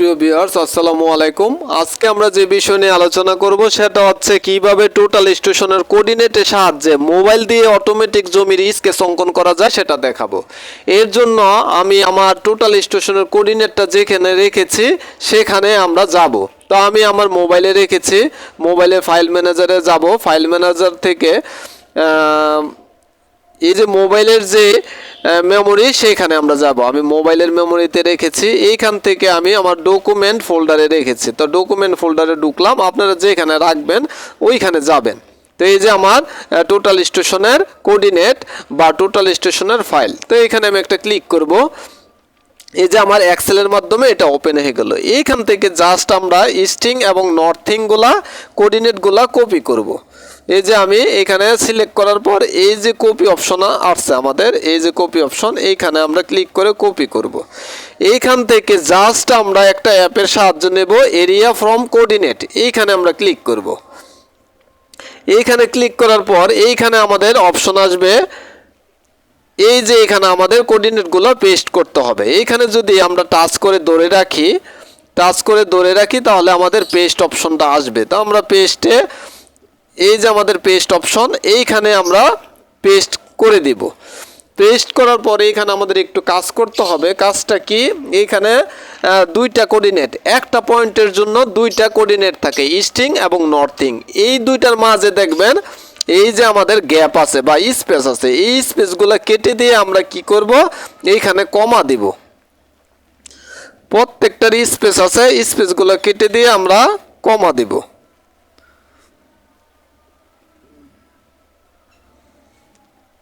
প্রিয় ভিউয়ার্স আসসালামু আলাইকুম। আজকে আমরা যে বিষয় নিয়ে আলোচনা করব সেটা হচ্ছে কীভাবে টোটাল স্টেশনের কোঅর্ডিনেটের সাহায্যে মোবাইল দিয়ে অটোমেটিক জমির স্কেচ অঙ্কন করা যায় সেটা দেখাবো। এর জন্য আমি আমার টোটাল স্টেশনের কোঅর্ডিনেটটা যেখানে রেখেছি, সেখানে আমরা যাব। তো আমি আমার মোবাইলে রেখেছি মোবাইলে ফাইল ম্যানেজারে যাব। ফাইল ম্যানেজার থেকে এই যে মোবাইলের যে মেমোরি সেইখানে আমরা যাব। আমি মোবাইলের মেমোরিতে রেখেছি। এইখান থেকে আমি আমার ডকুমেন্ট ফোল্ডারে রেখেছি। তো ডকুমেন্ট ফোল্ডারে ঢুকলাম। আপনারা যেখানে রাখবেন, ওইখানে যাবেন। তো এই যে আমার টোটাল স্টেশনের কোঅর্ডিনেট বা টোটাল স্টেশনের ফাইল তো এখানে আমি একটা ক্লিক করব। এই যে আমার এক্সেলের মাধ্যমে এটা ওপেন হয়ে গেল। এইখান থেকে জাস্ট আমরা ইস্টিং এবং নর্থিংগুলা কোঅর্ডিনেটগুলা কপি করব। এই যে আমি এখানে সিলেক্ট করার পর এই যে কপি অপশন আসছে আমাদের, এই যে কপি অপশন এইখানে আমরা ক্লিক করে কপি করব। এইখান থেকে জাস্ট আমরা একটা অ্যাপের সাহায্য নেব এরিয়া ফ্রম কোঅর্ডিনেট এইখানে আমরা ক্লিক করব। এইখানে ক্লিক করার পর এইখানে আমাদের অপশন আসবে, এই যে এখানে আমাদের কোঅর্ডিনেটগুলো পেস্ট করতে হবে এইখানে যদি আমরা টাচ করে ধরে রাখি টাচ করে ধরে রাখি, তাহলে আমাদের পেস্ট অপশনটা আসবে তো আমরা পেস্টে এই যে আমাদের পেস্ট অপশন এইখানে আমরা পেস্ট করে দিব। পেস্ট করার পরে এখানে আমাদের একটু কাজ করতে হবে। কাজটা কি? এইখানে দুইটা কোঅর্ডিনেট একটা পয়েন্টের জন্য দুইটা কোঅর্ডিনেট থাকে ইস্টিং এবং নর্থিং এই দুইটার মাঝে দেখবেন, এই যে আমাদের গ্যাপ আছে বা স্পেস আছে, এই স্পেসগুলো কেটে দিয়ে আমরা কি করব? এইখানে কমা দিব। প্রত্যেকটার স্পেস আছে স্পেসগুলো কেটে দিয়ে আমরা কমা দিব।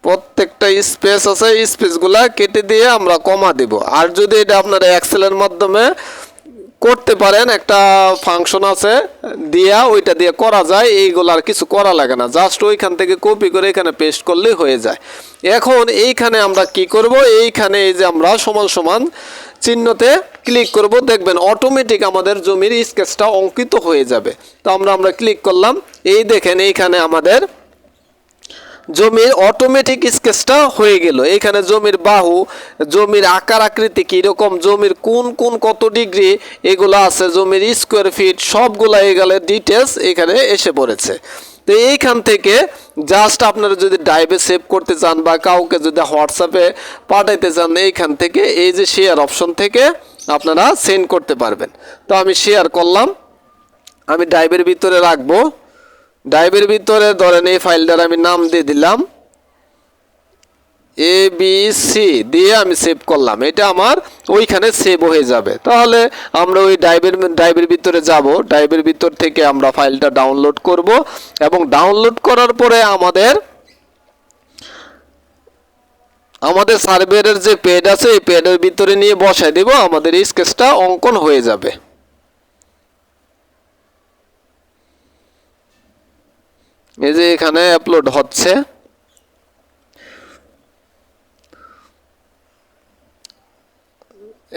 প্রত্যেকটা স্পেস আছে স্পেসগুলা কেটে দিয়ে আমরা কমা দিব। আর যদি এটা আপনারা এক্সেলের মাধ্যমে করতে পারেন, একটা ফাংশন আছে, দিয়া ওইটা দিয়ে করা যায়, এইগুলো আর কিছু করা লাগে না। জাস্ট ওইখান থেকে কপি করে এখানে পেস্ট করলেই হয়ে যায়। এখন এইখানে আমরা কি করব? এইখানে এই যে আমরা সমান সমান চিহ্নতে ক্লিক করব। দেখবেন অটোমেটিক আমাদের জমির স্কেচটা অঙ্কিত হয়ে যাবে। তো আমরা আমরা ক্লিক করলাম। এই দেখেন এইখানে আমাদের জমির অটোমেটিক স্কেচটা হয়ে গেল। এখানে জমির বাহু, জমির আকার আকৃতি কীরকম জমির কোন কোন কত ডিগ্রি এগুলো আছে, জমির স্কোয়ার ফিট সবগুলা এগুলো ডিটেলস এখানে এসে পড়েছে। তো এইখান থেকে জাস্ট আপনারা যদি ড্রাইভে সেভ করতে চান বা কাউকে যদি হোয়াটসঅ্যাপে পাঠাইতে চান, এইখান থেকে এই যে শেয়ার অপশন থেকে আপনারা সেন্ড করতে পারবেন। তো আমি শেয়ার করলাম। আমি ড্রাইভের ভিতরে রাখব। ড্রাইভের ভিতরে ধরেন এই ফাইলটার আমি নাম দিয়ে দিলাম। এ বি সি দিয়ে আমি সেভ করলাম। এটা আমার ওইখানে সেভ হয়ে যাবে। তাহলে আমরা ওই ড্রাইভের ড্রাইভের ভিতরে যাব। ড্রাইভের ভিতর থেকে আমরা ফাইলটা ডাউনলোড করব এবং ডাউনলোড করার পরে আমাদের আমাদের সার্ভেয়ারের যে পেড আছে, এই পেডের ভিতরে নিয়ে বসায় দেব। আমাদের স্কেচটা অঙ্কন হয়ে যাবে। এই যে এখানে আপলোড হচ্ছে।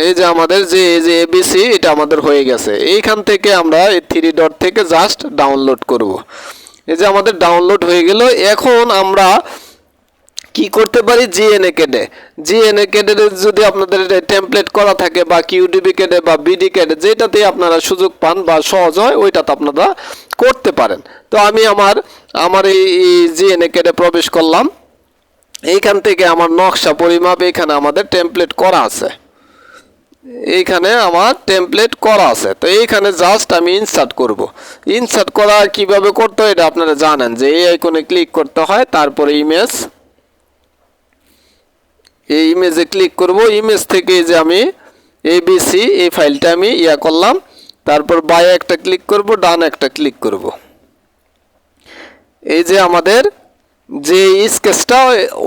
এই যে আমাদের যে, এই যে এবিসি এটা আমাদের হয়ে গেছে। এইখান থেকে আমরা এই থ্রি ডট থেকে জাস্ট ডাউনলোড করব। এই যে আমাদের ডাউনলোড হয়ে গেল। এখন আমরা কি করতে পারি? জিএনএ কেডে জিএনএ কেডে যদি আপনাদের টেমপ্লেট করা থাকে বা কিউডিবি কেডে বা বিডি কেডে যেটাতে আপনারা সুযোগ পান বা সহজ হয়, ওইটাতে আপনারা করতে পারেন। তো আমি আমার আমার এই জিএনএ কেডে প্রবেশ করলাম। এইখান থেকে আমার নকশা পরিমাপ এখানে আমাদের টেমপ্লেট করা আছে। এইখানে আমার টেমপ্লেট করা আছে। তো এইখানে জাস্ট আমি ইনসার্ট করব। ইনসার্ট করা কীভাবে করতে হয় এটা আপনারা জানেন যে এই আইকনে ক্লিক করতে হয়, তারপরে ইমেজ এই ইমেজে ক্লিক করব ইমেজ থেকে যে আমি এবিসি এই ফাইলটা আমি ইয়া করলাম, তারপর বাই একটা ক্লিক করব, ডান একটা ক্লিক করব। এই যে আমাদের যে স্কেচটা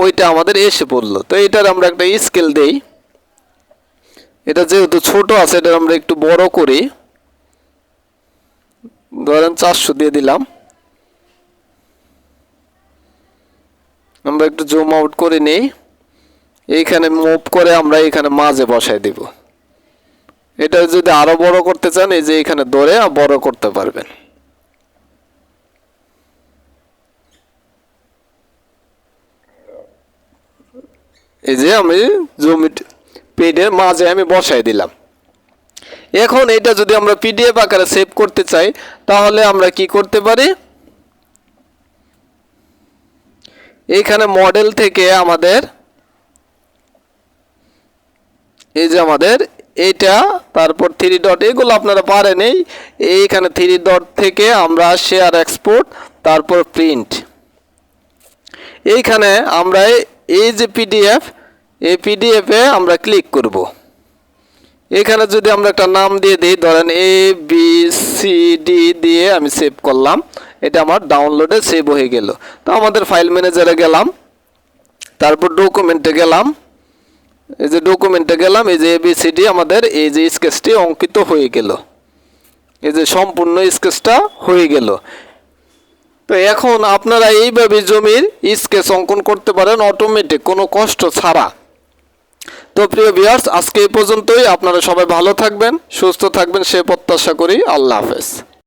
ওইটা আমাদের এসে পড়ল। তো এটার আমরা একটা স্কেল দেই। এটা যেহেতু ছোট আছে এটা আমরা একটু বড় করি। ধরেন চারশো দিয়ে দিলাম। আমরা একটু জুম আউট করে নিই। এইখানে মুভ করে আমরা এখানে মাঝে বসাই দিব। এটা যদি আরও বড় করতে চান, এই যে এখানে ধরে বড় করতে পারবেন। এই যে আমি জমি পেডের মাঝে আমি বসাই দিলাম। এখন এটা যদি আমরা পিডিএফ আকারে সেভ করতে চাই, তাহলে আমরা কি করতে পারি? এইখানে মডেল থেকে আমাদের এই যে আমাদের, এইটা, তারপর থ্রি ডট এগুলো আপনারা পারেন এই, এইখানে থ্রি ডট থেকে আমরা শেয়ার এক্সপোর্ট তারপর প্রিন্ট এইখানে আমরা এই যে পিডিএফ এই পিডিএফে আমরা ক্লিক করব। এখানে যদি আমরা একটা নাম দিয়ে দিই, ধরেন এ বি সি ডি দিয়ে আমি সেভ করলাম, এটা আমার ডাউনলোডে সেভ হয়ে গেল। তো আমাদের ফাইল ম্যানেজারে গেলাম, তারপর ডকুমেন্টে গেলাম এই যে ডকুমেন্টে গেলাম, এই যে এবিসিডি আমাদের, এই যে স্কেচটি অঙ্কিত হয়ে গেল। এই যে সম্পূর্ণ স্কেচটা হয়ে গেল। তো এখন আপনারা এইভাবে জমির স্কেচ অঙ্কন করতে পারেন অটোমেটিক কোনো কষ্ট ছাড়া। তো প্রিয় ভিউয়ার্স আজকে এই পর্যন্তই। আপনারা সবাই ভালো থাকবেন, সুস্থ থাকবেন, সে প্রত্যাশা করি। আল্লাহ হাফেজ।